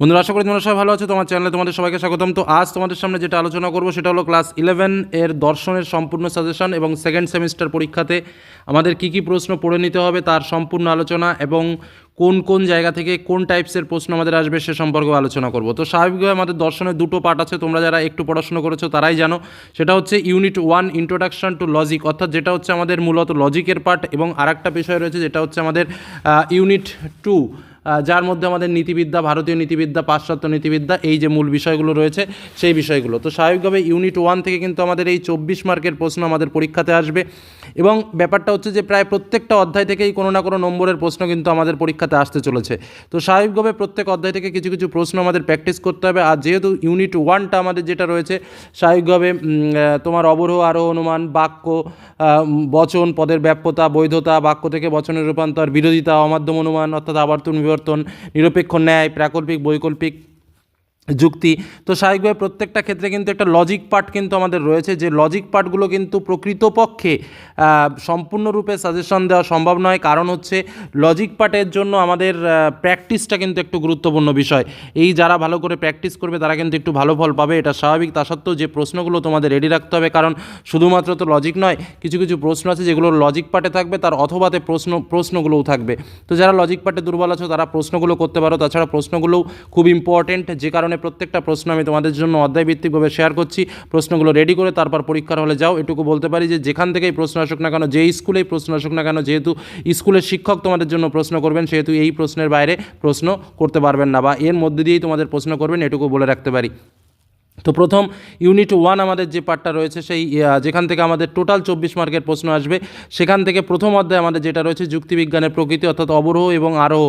বন্ধুরা, আশা করি তোমরা সবাই ভালো আছো। তোমার চ্যানেলে তোমাদের সবাইকে স্বাগতম। তো আজ তোমাদের সামনে যেটা আলোচনা করব, সেটা হলো ক্লাস ইলেভেন এর দর্শনের সম্পূর্ণ সাজেশন এবং সেকেন্ড সেমিস্টার পরীক্ষাতে আমাদের কি কি প্রশ্ন পড়ে নিতে হবে, তার সম্পূর্ণ আলোচনা এবং কোন কোন জায়গা থেকে কোন টাইপসের প্রশ্ন আমাদের আসবে সে সম্পর্কে আলোচনা করব। তো স্বাভাবিকভাবে আমাদের দর্শনের দুটো পার্ট আছে, তোমরা যারা একটু পড়াশুনো করেছ তারাই জানো। সেটা হচ্ছে unit one introduction to logic অর্থাৎ যেটা হচ্ছে আমাদের মূলত লজিকের পার্ট এবং আরেকটা বিষয় রয়েছে, যেটা হচ্ছে আমাদের ইউনিট টু যার মধ্যে আমাদের নীতিবিদ্যা, ভারতীয় নীতিবিদ্যা, পাশ্চাত্য নীতিবিদ্যা, এই যে মূল বিষয়গুলো রয়েছে, সেই বিষয়গুলো। তো স্বাভাবিকভাবে ইউনিট ওয়ান থেকে কিন্তু আমাদের এই চব্বিশ মার্কের প্রশ্ন আমাদের পরীক্ষাতে আসবে এবং ব্যাপারটা হচ্ছে যে প্রায় প্রত্যেকটা অধ্যায় থেকেই কোনো না কোনো নম্বরের প্রশ্ন কিন্তু আমাদের পরীক্ষাতে আসতে চলেছে। তো স্বাভাবিকভাবে প্রত্যেক অধ্যায় থেকে কিছু কিছু প্রশ্ন আমাদের প্র্যাকটিস করতে হবে আর যেহেতু ইউনিট ওয়ানটা আমাদের যেটা রয়েছে, স্বাভাবিকভাবে তোমার অবরোহ, আরোহ, অনুমান, বাক্য বচন, পদের ব্যাপ্যতা, বৈধতা, বাক্য থেকে বচনের রূপান্তর, বিরোধিতা, অমাধ্যম অনুমান, অর্থাৎ আবর্তন বিবর্তন নিরপেক্ষ ন্যায় প্রাকল্পিক বৈকল্পিক যুক্তি। তো স্বাভাবিকভাবে প্রত্যেকটা ক্ষেত্রে কিন্তু একটা লজিক পার্ট কিন্তু আমাদের রয়েছে, যে লজিক পার্টগুলো কিন্তু প্রকৃতপক্ষে সম্পূর্ণরূপে সাজেশন দেওয়া সম্ভব নয়। কারণ হচ্ছে লজিক পার্টের জন্য আমাদের প্র্যাকটিসটা কিন্তু একটু গুরুত্বপূর্ণ বিষয়। এই যারা ভালো করে প্র্যাকটিস করবে, তারা কিন্তু একটু ভালো ফল পাবে, এটা স্বাভাবিক। তা সত্ত্বেও যে প্রশ্নগুলো তোমাদের রেডি রাখতে হবে, কারণ শুধুমাত্র তো লজিক নয়, কিছু কিছু প্রশ্ন আছে যেগুলো লজিক পার্টে থাকবে, তার অথবাতে প্রশ্ন, প্রশ্নগুলোও থাকবে। তো যারা লজিক পার্টে দুর্বল আছো, তারা প্রশ্নগুলো করতে পারো। তাছাড়া প্রশ্নগুলোও খুব ইম্পর্টেন্ট যে কারণে প্রত্যেকটা প্রশ্ন আমি তোমাদের জন্য অধ্যায়ভিত্তিকভাবে শেয়ার করছি। প্রশ্নগুলো রেডি করে তারপর পরীক্ষার হলে যাও। এটুকু বলতে পারি যে যেখান থেকেই প্রশ্ন আসুক না কেন, যেই স্কুলেই প্রশ্ন আসুক না কেন, যেহেতু স্কুলের শিক্ষক তোমাদের জন্য প্রশ্ন করবেন, সেহেতু এই প্রশ্নের বাইরে প্রশ্ন করতে পারবেন না বা এর মধ্যে দিয়েই তোমাদের প্রশ্ন করবেন, এটুকু বলে রাখতে পারি। তো প্রথম ইউনিট ওয়ান আমাদের যে পার্টটা রয়েছে, সেই যেখান থেকে আমাদের টোটাল চব্বিশ মার্কের প্রশ্ন আসবে, সেখান থেকে প্রথম অধ্যায় আমাদের যেটা রয়েছে, যুক্তিবিজ্ঞানের প্রকৃতি অর্থাৎ অবরোহ এবং আরোহ।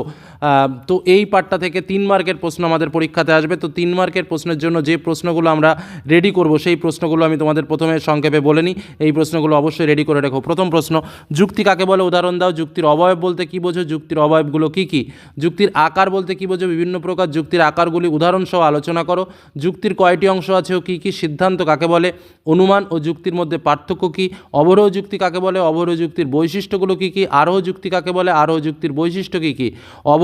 তো এই পার্টটা থেকে তিন মার্কের প্রশ্ন আমাদের পরীক্ষাতে আসবে। তো তিন মার্কের প্রশ্নের জন্য যে প্রশ্নগুলো আমরা রেডি করব, সেই প্রশ্নগুলো আমি তোমাদের প্রথমে সংক্ষেপে বলে নিই। এই প্রশ্নগুলো অবশ্যই রেডি করে রেখো। প্রথম প্রশ্ন, যুক্তি কাকে বলে? উদাহরণ দাও। যুক্তির অবয়ব বলতে কী বোঝো? যুক্তির অবয়বগুলো কী কী? যুক্তির আকার বলতে কী বোঝো? বিভিন্ন প্রকার যুক্তির আকারগুলি উদাহরণ সহ আলোচনা করো। যুক্তির কয়টি অংশ আছে ও কী কী? সিদ্ধান্ত কাকে বলে? অনুমান ও যুক্তির মধ্যে পার্থক্য কী? অবরোহ যুক্তি কাকে বলে? অবরোহ যুক্তির বৈশিষ্ট্যগুলো কী কী? আরোহ যুক্তি কাকে বলে? আরোহ যুক্তির বৈশিষ্ট্য কী কী?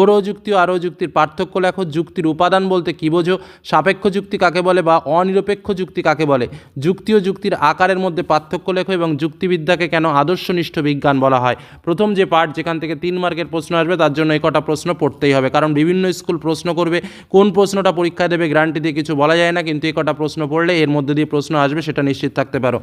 অবরোহ যুক্তি ও আরোহ যুক্তির পার্থক্য লেখো। যুক্তির উপাদান বলতে কী বোঝো? সাপেক্ষ যুক্তি কাকে বলে বা অনিরপেক্ষ যুক্তি কাকে বলে? যুক্তি ও যুক্তির আকারের মধ্যে পার্থক্য লেখো এবং যুক্তিবিদ্যাকে কেন আদর্শনিষ্ঠ বিজ্ঞান বলা হয়? প্রথম যে পার্ট যেখান থেকে তিন মার্কের প্রশ্ন আসবে, তার জন্য এই কটা প্রশ্ন পড়তেই হবে। কারণ বিভিন্ন স্কুল প্রশ্ন করবে, কোন প্রশ্নটা পরীক্ষা দেবে গ্যারান্টি দিয়ে কিছু বলা যায় না, কিন্তু এই কটা প্রশ্ন পড়লে এর মধ্যে দিয়ে প্রশ্ন আসবে, সেটা নিশ্চিত থাকতে পারো।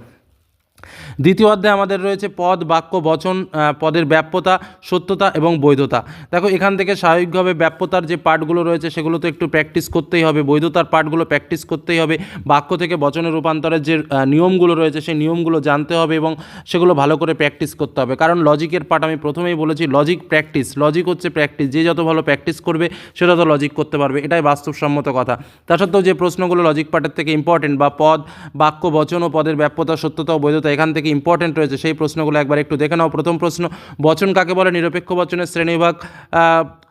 দ্বিতীয় অধ্যায়ে আমাদের রয়েছে পদ, বাক্য, বচন পদের ব্যাপ্যতা, সত্যতা এবং বৈধতা। দেখো, এখান থেকে স্বাভাবিকভাবে ব্যাপ্যতার যে পার্টগুলো রয়েছে, সেগুলো তো একটু প্র্যাকটিস করতেই হবে। বৈধতার পার্টগুলো প্র্যাকটিস করতেই হবে। বাক্য থেকে বচনের রূপান্তরের যে নিয়মগুলো রয়েছে, সেই নিয়মগুলো জানতে হবে এবং সেগুলো ভালো করে প্র্যাকটিস করতে হবে। কারণ লজিকের পার্ট আমি প্রথমেই বলেছি লজিক প্র্যাকটিস লজিক হচ্ছে প্র্যাকটিস যে যত ভালো প্র্যাকটিস করবে, সে তত লজিক করতে পারবে। এটাই বাস্তবসম্মত কথা। তা সত্ত্বেও যে প্রশ্নগুলো লজিক পার্টের থেকে ইম্পর্টেন্ট বা পদ, বাক্য, বচন ও পদের ব্যাপ্যতা, সত্যতা ও বৈধতা এখান থেকে ইম্পর্টেন্ট রয়েছে। সেই প্রশ্নগুলো একবার একটু দেখে নাও। প্রথম প্রশ্ন, বচন কাকে বলে? নিরপেক্ষ বচনের শ্রেণীবিভাগ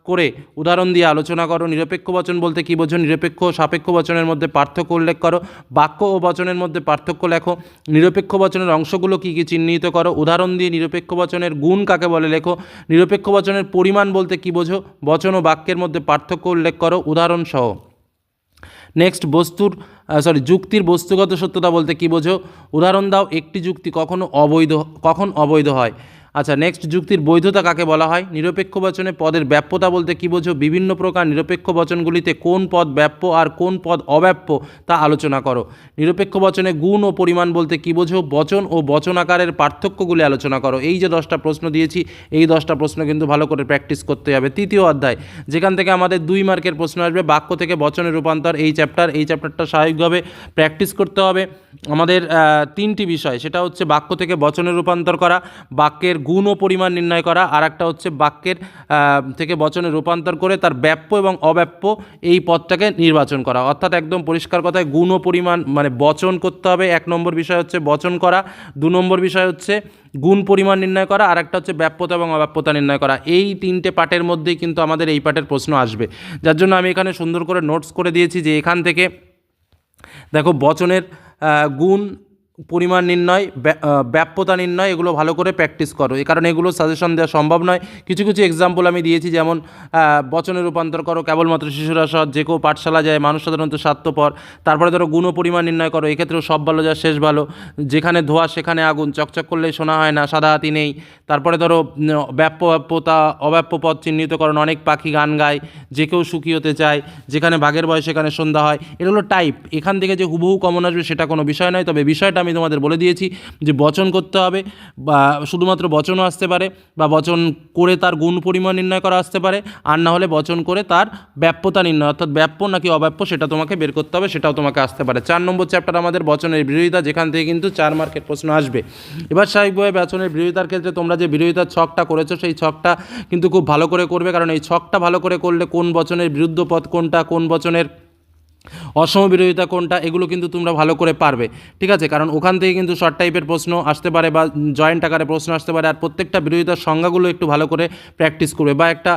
করে উদাহরণ দিয়ে আলোচনা করো। নিরপেক্ষ বচন বলতে কী বোঝো? নিরপেক্ষ সাপেক্ষ বচনের মধ্যে পার্থক্য উল্লেখ করো। বাক্য ও বচনের মধ্যে পার্থক্য লেখো। নিরপেক্ষ বচনের অংশগুলো কী কী চিহ্নিত করো? উদাহরণ দিয়ে নিরপেক্ষ বচনের গুণ কাকে বলে লেখো? নিরপেক্ষ বচনের পরিমাণ বলতে কী বোঝো? বচন ও বাক্যের মধ্যে পার্থক্য উল্লেখ করো। উদাহরণ সহ। নেক্সট বস্তুর সরি যুক্তির বস্তুগত সত্যতা বলতে কী বোঝো? উদাহরণ দাও, একটি যুক্তি কখনো অবৈধ, কখন অবৈধ হয়? আচ্ছা নেক্সট যুক্তির বৈধতা কাকে বলা হয়? নিরপেক্ষ বচনে পদের ব্যাপ্যতা বলতে কী বোঝো? বিভিন্ন প্রকার নিরপেক্ষ বচনগুলিতে কোন পদ ব্যাপ্য আর কোন পদ অব্যাপ্য তা আলোচনা করো। নিরপেক্ষ বচনে গুণ ও পরিমাণ বলতে কী বোঝো? বচন ও বচন আকারের পার্থক্যগুলি আলোচনা করো। এই যে দশটা প্রশ্ন দিয়েছি, এই দশটা প্রশ্ন কিন্তু ভালো করে প্র্যাকটিস করতে হবে। তৃতীয় অধ্যায়, যেখান থেকে আমাদের দুই মার্কের প্রশ্ন আসবে, বাক্য থেকে বচনের রূপান্তর, এই চ্যাপ্টার এই চ্যাপ্টারটা স্বাভাবিকভাবে প্র্যাকটিস করতে হবে। আমাদের তিনটি বিষয়, সেটা হচ্ছে বাক্য থেকে বচনের রূপান্তর করা, বাক্যের গুণ ও পরিমাণ নির্ণয় করা আর একটা হচ্ছে বাক্যের থেকে বচনে রূপান্তর করে তার ব্যাপ্য এবং অব্যাপ্য এই পদটাকে নির্বাচন করা। অর্থাৎ একদম পরিষ্কার কথায় গুণ ও পরিমাণ মানে বচন করতে হবে। এক নম্বর বিষয় হচ্ছে বচন করা, দু নম্বর বিষয় হচ্ছে গুণ পরিমাণ নির্ণয় করা আর একটা হচ্ছে ব্যাপ্যতা এবং অব্যাপ্যতা নির্ণয় করা। এই তিনটে পার্টের মধ্যেই কিন্তু আমাদের এই পার্টের প্রশ্ন আসবে। যার জন্য আমি এখানে সুন্দর করে নোটস করে দিয়েছি যে এখান থেকে দেখো বচনের গুণ পরিমাণ নির্ণয় ব্যাপ্যতা নির্ণয়, এগুলো ভালো করে প্র্যাকটিস করো। এই কারণে এগুলো সাজেশন দেওয়া সম্ভব নয়। কিছু কিছু এক্সাম্পল আমি দিয়েছি, যেমন বচনে রূপান্তর করো, কেবলমাত্র শিশুরা সৎ, যে কেউ পাঠশালা যায়, মানুষ সাধারণত স্বার্থপর, তারপরে ধরো গুণ পরিমাণ নির্ণয় করো, এক্ষেত্রেও সব ভালো যা শেষ ভালো। যেখানে ধোয়া, সেখানে আগুন, চকচক করলেই শোনা হয় না, সাদা হাতি নেই। তারপরে ধরো ব্যাপ্য ব্যাপ্যতা, অব্যাপ্য পদ চিহ্নিতকরণ অনেক পাখি গান গায়, যে কেউ সুখী হতে চায়, যেখানে বাঘের বয়স, সেখানে সন্ধ্যা হয়, এগুলো টাইপ এখান থেকে যে হুবহু কমন আসবে, সেটা কোনো বিষয় নয়, তবে বিষয়টা আমি তোমাদের বলে দিয়েছি যে বচন করতে হবে বা শুধুমাত্র বচনও আসতে পারে বা বচন করে তার গুণ পরিমাণ নির্ণয় করা আসতে পারে, আর না হলে বচন করে তার ব্যাপ্যতা নির্ণয়, অর্থাৎ ব্যাপ্য নাকি অব্যাপ্য সেটা তোমাকে বের করতে হবে, সেটাও তোমাকে আসতে পারে। চার নম্বর চ্যাপ্টার আমাদের বচনের বিরোধিতা, যেখান থেকে কিন্তু চার মার্কের প্রশ্ন আসবে। এবার স্বাভাবিকভাবে বচনের বিরোধিতার ক্ষেত্রে তোমরা যে বিরোধিতার ছকটা করেছ, সেই ছকটা কিন্তু খুব ভালো করে করবে, কারণ এই ছকটা ভালো করে করলে কোন বচনের বিরুদ্ধ পদ কোনটা, কোন বচনের অসম বিরোধিতা কোনটা, এগুলো কিন্তু তোমরা ভালো করে পারবে। ঠিক আছে? কারণ ওখান থেকে কিন্তু শর্ট টাইপের প্রশ্ন আসতে পারে বা জয়েন্ট আকারে প্রশ্ন আসতে পারে, আর প্রত্যেকটা বিরোধিতার সংজ্ঞাগুলো একটু ভালো করে প্র্যাকটিস করবে বা একটা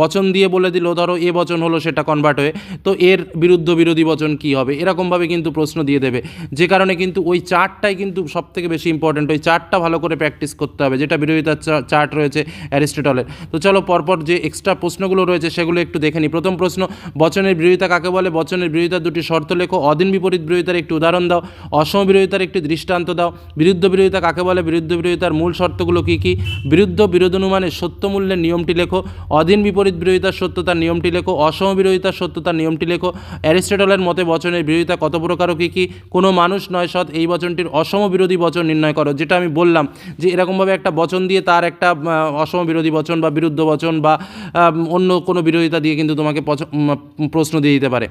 বচন দিয়ে বলে দিল, ধরো এ বচন হলো সেটা কনভার্ট হয়ে, তো এর বিরুদ্ধ বিরোধী বচন কি হবে? এরকমভাবে কিন্তু প্রশ্ন দিয়ে দেবে। যে কারণে কিন্তু ওই চার্টটাই কিন্তু সব থেকে বেশি ইম্পর্টেন্ট ওই চার্টটা ভালো করে প্র্যাকটিস করতে হবে, যেটা বিরোধিতার চার্ট রয়েছে অ্যারিস্টটলের। তো চলো পরপর যে এক্সট্রা প্রশ্নগুলো রয়েছে, সেগুলো একটু দেখে নিই প্রথম প্রশ্ন, বচনের বিরোধিতা কাকে বলে বচনের বিরোধিতার দুটি শর্ত লেখো। অদিন বিপরীত বিরোধিতার একটি উদাহরণ দাও। অসম বিরোধিতার একটি দৃষ্টান্ত দাও। বিরুদ্ধ বিরোধিতা কাকে বলে? বিরুদ্ধ বিরোধিতার মূল শর্তগুলো কী কী? বিরুদ্ধ বিরোধানুমানের সত্য মূল্যের নিয়মটি লেখো। অদিন বিপরীত বিরোধিতার সত্যতার নিয়মটি লেখো। অসম বিরোধিতার সত্যতার নিয়মটি লেখো। অ্যারিস্টটলের মতে বচনের বিরোধিতা কত প্রকার ও কী কী? কোনো মানুষ নয় সৎ। এই বচনটির অসম বিরোধী বচন নির্ণয় করো। যেটা আমি বললাম যে এরকমভাবে একটা বচন দিয়ে তার একটা অসম বিরোধী বচন বা বিরুদ্ধ বচন বা অন্য কোনো বিরোধিতা দিয়ে কিন্তু তোমাকে প্রশ্ন দিয়ে দিতে পারে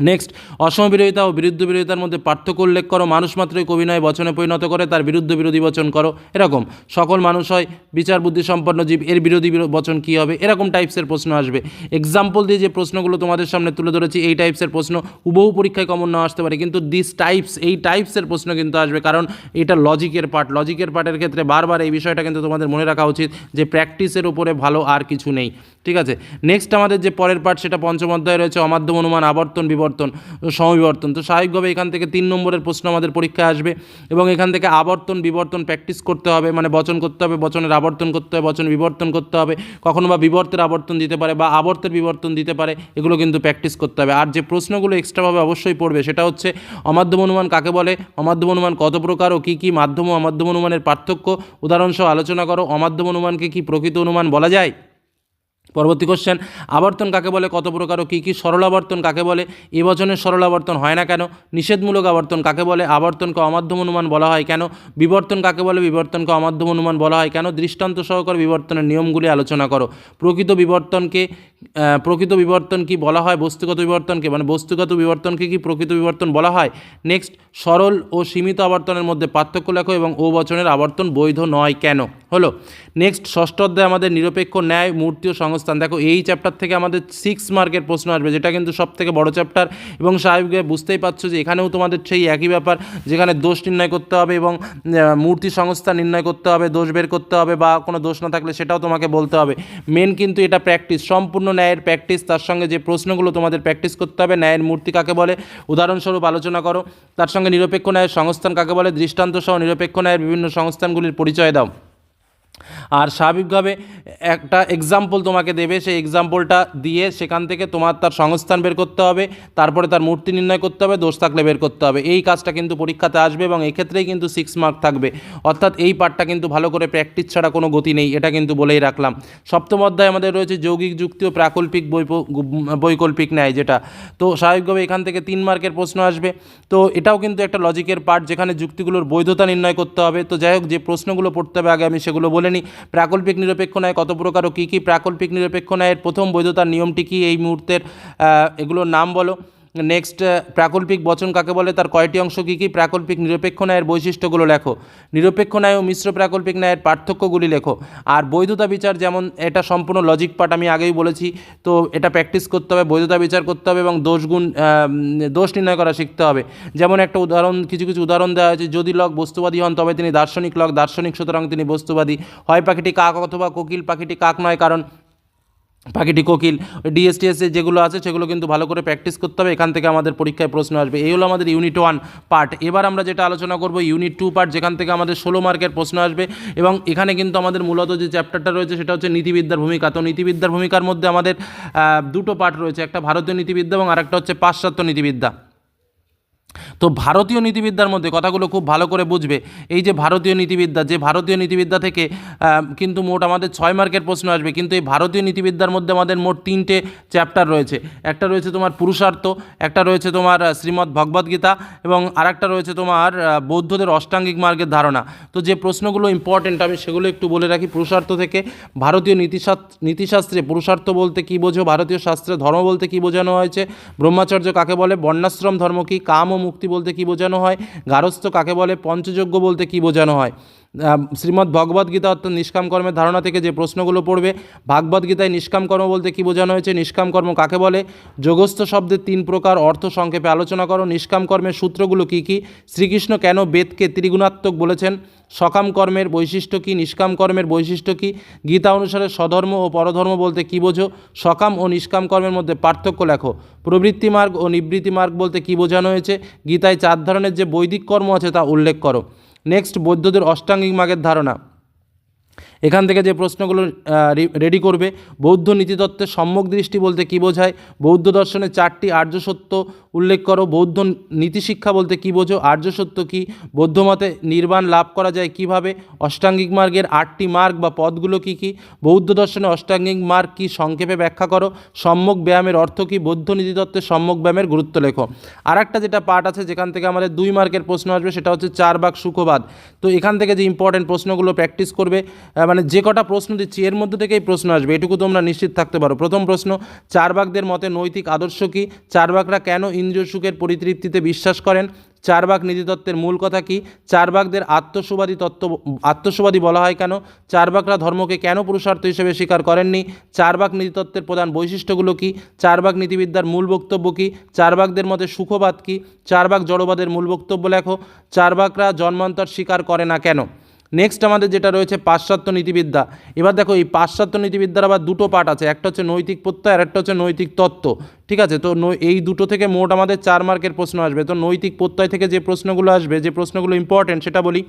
নেক্সট অসম বিরোধিতা ও বিরুদ্ধ বিরোধিতার মধ্যে পার্থক্য উল্লেখ করো। মানুষ মাত্রই কবিনয় বচনে পরিণত করে, তার বিরুদ্ধ বিরোধী বচন করো। এরকম। সকল মানুষ হয়, বিচার বুদ্ধি সম্পন্ন জীব, এর বিরোধী বিরো- বচন কী হবে? এরকম টাইপসের প্রশ্ন আসবে। এক্সাম্পল দিয়ে যে প্রশ্নগুলো তোমাদের সামনে তুলে ধরেছি, এই টাইপসের প্রশ্ন হুবহু পরীক্ষায় কমন না আসতে পারে। কিন্তু দিস টাইপস এই টাইপসের প্রশ্ন কিন্তু আসবে। কারণ এটা লজিকের পার্ট লজিকের পার্টের ক্ষেত্রে বারবার এই বিষয়টা কিন্তু তোমাদের মনে রাখা উচিত যে প্র্যাকটিসের উপরে ভালো আর কিছু নেই। ঠিক আছে? নেক্সট আমাদের যে পরের পার্ট সেটা পঞ্চম অধ্যায় রয়েছে, অমাধ্যম অনুমান আবর্তন বিবর্তন ও সমবিবর্তন। তো স্বাভাবিকভাবে এখান থেকে তিন নম্বরের প্রশ্ন আমাদের পরীক্ষায় আসবে এবং এখান থেকে আবর্তন, বিবর্তন প্র্যাকটিস করতে হবে মানে বচন করতে হবে, বচনের আবর্তন করতে হবে, বচন বিবর্তন করতে হবে, কখনো বা বিবর্তের আবর্তন দিতে পারে বা আবর্তের বিবর্তন দিতে পারে, এগুলো কিন্তু প্র্যাকটিস করতে হবে। আর যে প্রশ্নগুলো এক্সট্রাভাবে অবশ্যই পড়বে সেটা হচ্ছে, অমাধ্যম অনুমান কাকে বলে? অমাধ্যম অনুমান কত প্রকার ও কী কী মাধ্যম ও অমাধ্যম অনুমানের পার্থক্য? উদাহরণসহ আলোচনা করো। অমাধ্যম অনুমানকে কি প্রকৃত অনুমান বলা যায়? পরবর্তী কোশ্চেন আবর্তন কাকে বলে, কত প্রকার ও কী কী সরলাবর্তন কাকে বলে, এ বচনের সরলাবর্তন হয় না কেন, নিষেধমূলক আবর্তন কাকে বলে, আবর্তনকে অমাধ্যম অনুমান বলা হয় কেন, বিবর্তন কাকে বলে, বিবর্তনকে অমাধ্যম অনুমান বলা হয় কেন, দৃষ্টান্ত সহকার বিবর্তনের নিয়মগুলি আলোচনা করো। প্রকৃত বিবর্তনকে প্রকৃত বিবর্তন কি বলা হয়? বস্তুগত বিবর্তনকে। মানে বস্তুগত বিবর্তনকে কি প্রকৃত বিবর্তন বলা হয়? নেক্সট সরল ও সীমিত আবর্তনের মধ্যে পার্থক্য লেখো এবং ও বচনের আবর্তন বৈধ নয় কেন? হলো। নেক্সট ষষ্ঠ অধ্যায় আমাদের নিরপেক্ষ ন্যায়, মূর্তি ও সংস্থান। দেখো, এই চ্যাপ্টার থেকে আমাদের সিক্স মার্কের প্রশ্ন আসবে, যেটা কিন্তু সব থেকে বড় চ্যাপ্টার এবং স্বাভাবিকভাবে বুঝতেই পারছ যে এখানেও তোমাদের সেই একই ব্যাপার, যেখানে দোষ নির্ণয় করতে হবে এবং মূর্তি সংস্থা নির্ণয় করতে হবে, দোষ বের করতে হবে বা কোনো দোষ না থাকলে সেটাও তোমাকে বলতে হবে। মেন কিন্তু এটা প্র্যাকটিস সম্পূর্ণ ন্যায়ের প্র্যাকটিস, তার সঙ্গে যে প্রশ্নগুলো তোমাদের প্র্যাকটিস করতে হবে, ন্যায়ের মূর্তি কাকে বলে? উদাহরণস্বরূপ আলোচনা করো। তার সঙ্গে নিরপেক্ষ ন্যায়ের সংস্থান কাকে বলে? দৃষ্টান্ত সহ নিরপেক্ষ ন্যায়ের বিভিন্ন সংস্থানগুলির পরিচয় দাও। আর স্বাভাবিকভাবে একটা এক্সাম্পল তোমাকে দেবে, সেই এক্সাম্পলটা দিয়ে সেখান থেকে তোমার তার সংস্থান বের করতে হবে, তারপরে তার মূর্তি নির্ণয় করতে হবে, দোষ থাকলে বের করতে হবে। এই কাজটা কিন্তু পরীক্ষাতে আসবে এবং এক্ষেত্রেই কিন্তু সিক্স মার্ক থাকবে। অর্থাৎ এই পার্টটা কিন্তু ভালো করে প্র্যাকটিস ছাড়া কোনো গতি নেই, এটা কিন্তু বলেই রাখলাম। সপ্তম অধ্যায় আমাদের রয়েছে যৌগিক যুক্তি ও প্রাকল্পিক বৈকল্পিক ন্যায় যেটা। তো স্বাভাবিকভাবে এখান থেকে তিন মার্কের প্রশ্ন আসবে। তো এটাও কিন্তু একটা লজিকের পার্ট যেখানে যুক্তিগুলোর বৈধতা নির্ণয় করতে হবে। তো যাই হোক, যে প্রশ্নগুলো পড়তে হবে আগে আমি সেগুলো বলে। নিই প্রাকল্পিক নিরপেক্ষ ন্যায় কত প্রকার ও কী কী প্রাকল্পিক নিরপেক্ষ ন্যায়ের প্রথম বৈধতার নিয়মটি কি এই মুহূর্তের এগুলোর নাম বলো। নেক্সট প্রাকল্পিক বচন কাকে বলে? তার কয়টি অংশ কী কী? প্রাকল্পিক নিরপেক্ষ ন্যায়ের বৈশিষ্ট্যগুলো লেখো। নিরপেক্ষ ন্যায় ও মিশ্র প্রাকল্পিক ন্যায়ের পার্থক্যগুলি লেখো। আর বৈধতা বিচার যেমন, এটা সম্পূর্ণ লজিক পার্ট আমি আগেই বলেছি, তো এটা প্র্যাকটিস করতে হবে, বৈধতা বিচার করতে হবে এবং দোষগুণ দোষ নির্ণয় করা শিখতে হবে। যেমন একটা উদাহরণ, কিছু কিছু উদাহরণ দেওয়া হয়েছে, যদি লক বস্তুবাদী হন, তবে তিনি দার্শনিক লক, দার্শনিক সুতরাং তিনি বস্তুবাদী। হয় পাখিটি কাক অথবা কোকিল, পাখিটি কাক নয়, কারণ পাখিটি কোকিল ডিএসটিএসে যেগুলো আছে সেগুলো কিন্তু ভালো করে প্র্যাকটিস করতে হবে। এখান থেকে আমাদের পরীক্ষায় প্রশ্ন আসবে। এই হলো আমাদের ইউনিট ওয়ান পার্ট এবার আমরা যেটা আলোচনা করব ইউনিট টু পার্ট যেখান থেকে আমাদের ষোলো মার্কের প্রশ্ন আসবে এবং এখানে কিন্তু আমাদের মূলত যে চ্যাপ্টারটা রয়েছে সেটা হচ্ছে নীতিবিদ্যার ভূমিকা। তো নীতিবিদ্যার ভূমিকার মধ্যে আমাদের দুটো পার্ট রয়েছে। একটা ভারতীয় নীতিবিদ্যা এবং আরেকটা হচ্ছে পাশ্চাত্য নীতিবিদ্যা। তো ভারতীয় নীতিবিদ্যার মধ্যে কথাগুলো খুব ভালো করে বুঝবে। এই যে ভারতীয় নীতিবিদ্যা, যে ভারতীয় নীতিবিদ্যা থেকে কিন্তু মোট আমাদের ছয় মার্কের প্রশ্ন আসবে, কিন্তু এই ভারতীয় নীতিবিদ্যার মধ্যে আমাদের মোট তিনটে চ্যাপ্টার রয়েছে। একটা রয়েছে তোমার পুরুষার্থ, একটা রয়েছে তোমার শ্রীমদ্ ভগবদ্গীতা এবং আরেকটা রয়েছে তোমার বৌদ্ধদের অষ্টাঙ্গিক মার্গের ধারণা। তো যে প্রশ্নগুলো ইম্পর্টেন্ট আমি সেগুলো একটু বলে রাখি। পুরুষার্থ থেকে ভারতীয় নীতিশাস্ত্র নীতিশাস্ত্রে পুরুষার্থ বলতে কী বোঝো? ভারতীয় শাস্ত্রে ধর্ম বলতে কী বোঝানো হয়েছে? ব্রহ্মচর্য কাকে বলে? বর্ণাশ্রম ধর্ম কী? কাম ও মুক্তি বলতে কী বোঝানো হয়? গারস্থ কাকে বলে? পঞ্চযজ্ঞ বলতে কী বোঝানো হয়? শ্রীমদ্ ভগবদ্গীতা অর্থাৎ নিষ্কাম কর্মের ধারণা থেকে যে প্রশ্নগুলো পড়বে ভাগবদ্গীতায় নিষ্কাম কর্ম বলতে কী বোঝানো হয়েছে? নিষ্কাম কর্ম কাকে বলে? যোগস্থ শব্দের তিন প্রকার অর্থ সংক্ষেপে আলোচনা করো। নিষ্কাম কর্মের সূত্রগুলো কী কী? শ্রীকৃষ্ণ কেন বেদকে ত্রিগুণাত্মক বলেছেন? সকাম কর্মের বৈশিষ্ট্য কী? নিষ্কাম কর্মের বৈশিষ্ট্য কী? গীতা অনুসারে স্বধর্ম ও পরধর্ম বলতে কী বোঝো? সকাম ও নিষ্কাম কর্মের মধ্যে পার্থক্য লেখো। প্রবৃত্তি মার্গ ও নিবৃত্তি মার্গ বলতে কী বোঝানো হয়েছে? গীতায় চার ধরনের যে বৈদিক কর্ম আছে তা উল্লেখ করো। নেক্সট বৌদ্ধদের অষ্টাঙ্গিক মাগের ধারণা। এখান থেকে যে প্রশ্নগুলো রেডি করবে বৌদ্ধ নীতিতত্ত্বের সম্যক দৃষ্টি বলতে কী বোঝায়? বৌদ্ধ দর্শনের চারটি আর্য সত্য উল্লেখ করো। বৌদ্ধ নীতিশিক্ষা বলতে কী বোঝো? আর্য সত্য কী? বৌদ্ধ মতে নির্বাণ লাভ করা যায় কীভাবে? অষ্টাঙ্গিক মার্গের আটটি মার্গ বা পদগুলো কী কী? বৌদ্ধ দর্শনে অষ্টাঙ্গিক মার্গ কী সংক্ষেপে ব্যাখ্যা করো? সম্যক ব্যায়ামের অর্থ কী? বৌদ্ধ নীতিতত্ত্বের সম্যক ব্যায়ামের গুরুত্ব লেখো। আর একটা যেটা পার্ট আছে যেখান থেকে আমাদের দুই মার্কের প্রশ্ন আসবে সেটা হচ্ছে চার বাক সুখবাদ। তো এখান থেকে যে ইম্পর্টেন্ট প্রশ্নগুলো প্র্যাকটিস করবে আহ, মানে যে কটা প্রশ্ন দিচ্ছি, এর মধ্যে থেকেই প্রশ্ন আসবে। এটুকু তোমরা নিশ্চিত থাকতে পারো। প্রথম প্রশ্ন চারবাকদের মতে নৈতিক আদর্শ কী? চারবাকরা কেন ইন্দ্রিয় সুখের পরিতৃপ্তিতে বিশ্বাস করেন? চারবাক নীতিতত্ত্বের মূল কথা কী? চারবাকদের আত্মসুবাদী তত্ত্ব, আত্মসুবাদী বলা হয় কেন? চারবাকরা ধর্মকে কেন পুরুষার্থ হিসেবে স্বীকার করেননি? চারবাক নীতিতত্ত্বের প্রধান বৈশিষ্ট্যগুলো কী? চারবাক নীতিবিদ্যার মূল বক্তব্য কী? চারবাকদের মতে সুখবাদ কী? চারবাক জড়বাদের মূল বক্তব্য লেখো। চারবাকরা জন্মান্তর স্বীকার করে না কেন? নেক্সট আমাদের যেটা রয়েছে পাশ্চাত্য নীতিবিদ্যা। এবার দেখো, এই পাশ্চাত্য নীতিবিদ্যার আবার দুটো পার্ট আছে। একটা হচ্ছে নৈতিক প্রত্যয়, আর একটা হচ্ছে নৈতিক তত্ত্ব। ঠিক আছে? তো এই দুটো থেকে মোট আমাদের চার মার্কের প্রশ্ন আসবে। তো নৈতিক প্রত্যয় থেকে যে প্রশ্নগুলো আসবে, যে প্রশ্নগুলো ইম্পর্টেন্ট সেটা বলি।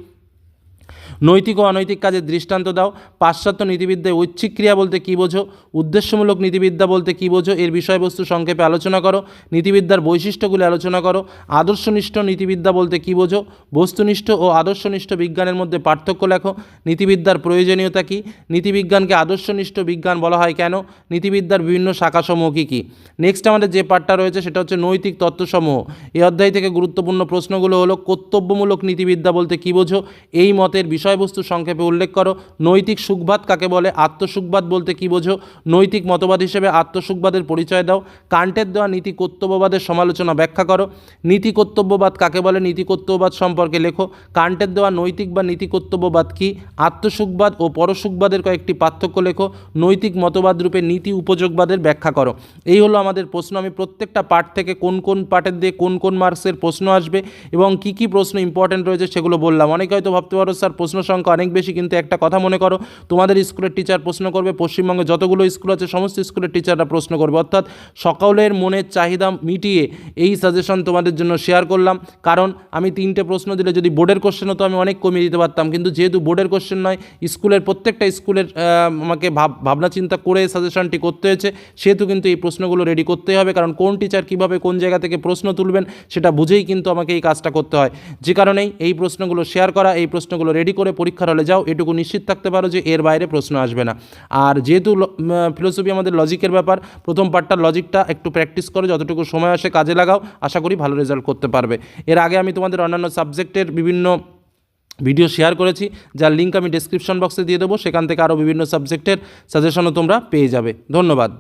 নৈতিক ও অনৈতিক কাজের দৃষ্টান্ত দাও। পাশ্চাত্য নীতিবিদ্যায় ঐচ্ছিক ক্রিয়া বলতে কী বোঝো? উদ্দেশ্যমূলক নীতিবিদ্যা বলতে কী বোঝো? এর বিষয়বস্তু সংক্ষেপে আলোচনা করো। নীতিবিদ্যার বৈশিষ্ট্যগুলি আলোচনা করো। আদর্শনিষ্ঠ নীতিবিদ্যা বলতে কী বোঝো? বস্তুনিষ্ঠ ও আদর্শনিষ্ঠ বিজ্ঞানের মধ্যে পার্থক্য লেখো। নীতিবিদ্যার প্রয়োজনীয়তা কী? নীতিবিজ্ঞানকে আদর্শনিষ্ঠ বিজ্ঞান বলা হয় কেন? নীতিবিদ্যার বিভিন্ন শাখাসমূহ কী কী? নেক্সট আমাদের যে পাঠটা রয়েছে সেটা হচ্ছে নৈতিক তত্ত্বসমূহ। এই অধ্যায় থেকে গুরুত্বপূর্ণ প্রশ্নগুলো হলো, কর্তব্যমূলক নীতিবিদ্যা বলতে কী বোঝো? এই মতের বিষয়বস্তু সংক্ষেপে উল্লেখ করো। নৈতিক সুখবাদ কাকে বলে? আত্মসুখবাদ বলতে কী বোঝো? নৈতিক মতবাদ হিসেবে আত্মসুখবাদের পরিচয় দাও। কান্টের দেওয়া নীতি কর্তব্যবাদের সমালোচনা ব্যাখ্যা করো। নীতি কর্তব্যবাদ কাকে বলে? নীতি কর্তব্যবাদ সম্পর্কে লেখো। কান্টের দেওয়া নৈতিক বা নীতি কর্তব্যবাদ কী? আত্মসুখবাদ ও পরসুখবাদের কয়েকটি পার্থক্য লেখো। নৈতিক মতবাদ রূপে নীতি উপযোগবাদের ব্যাখ্যা করো। এই হলো আমাদের প্রশ্ন। আমি প্রত্যেকটা পার্ট থেকে কোন কোন পার্টের দিয়ে কোন কোন মার্কসের প্রশ্ন আসবে এবং কি কি প্রশ্ন ইম্পর্টেন্ট রয়েছে সেগুলো বললাম। অনেকে হয়তো ভাবতে পারো, স্যার, প্রশ্ন সংখ্যা অনেক বেশি, কিন্তু একটা কথা মনে করো, তোমাদের স্কুলের টিচার প্রশ্ন করবে, পশ্চিমবঙ্গে যতগুলো স্কুল আছে, সমস্ত স্কুলের টিচাররা প্রশ্ন করবে। অর্থাৎ সকলের মনের চাহিদা মিটিয়ে এই সাজেশন তোমাদের জন্য শেয়ার করলাম। কারণ আমি তিনটে প্রশ্ন দিলে যদি বোর্ডের কোশ্চেন হতো, আমি অনেক কমিয়ে দিতে পারতাম। কিন্তু যেহেতু বোর্ডের কোশ্চেন নয়, স্কুলের প্রত্যেকটা স্কুলের আমাকে ভাব, ভাবনা চিন্তা করে সাজেশনটি করতে হয়েছে, সেহেতু কিন্তু এই প্রশ্নগুলো রেডি করতেই হবে। কারণ কোন টিচার কীভাবে কোন জায়গা থেকে প্রশ্ন তুলবেন, সেটা বুঝেই কিন্তু আমাকে এই কাজটা করতে হয়। যে কারণেই এই প্রশ্নগুলো শেয়ার করা, এই প্রশ্নগুলো রেডি করে পরীক্ষার হলে যাও, এটুকু নিশ্চিত থাকতে পারো যে এর বাইরে প্রশ্ন আসবে না। আর যেহেতু ফিলোসফি আমাদের লজিকের ব্যাপার, প্রথম পার্টটা লজিকটা একটু প্র্যাকটিস করো, যতটুকু সময় আসে কাজে লাগাও, আশা করি ভালো রেজাল্ট করতে পারবে। এর আগে আমি তোমাদের অন্যান্য সাবজেক্টের বিভিন্ন ভিডিও শেয়ার করেছি, যার লিঙ্ক আমি ডেসক্রিপশন বক্সে দিয়ে দেবো, সেখান থেকে আরও বিভিন্ন সাবজেক্টের সাজেশনও তোমরা পেয়ে যাবে। ধন্যবাদ।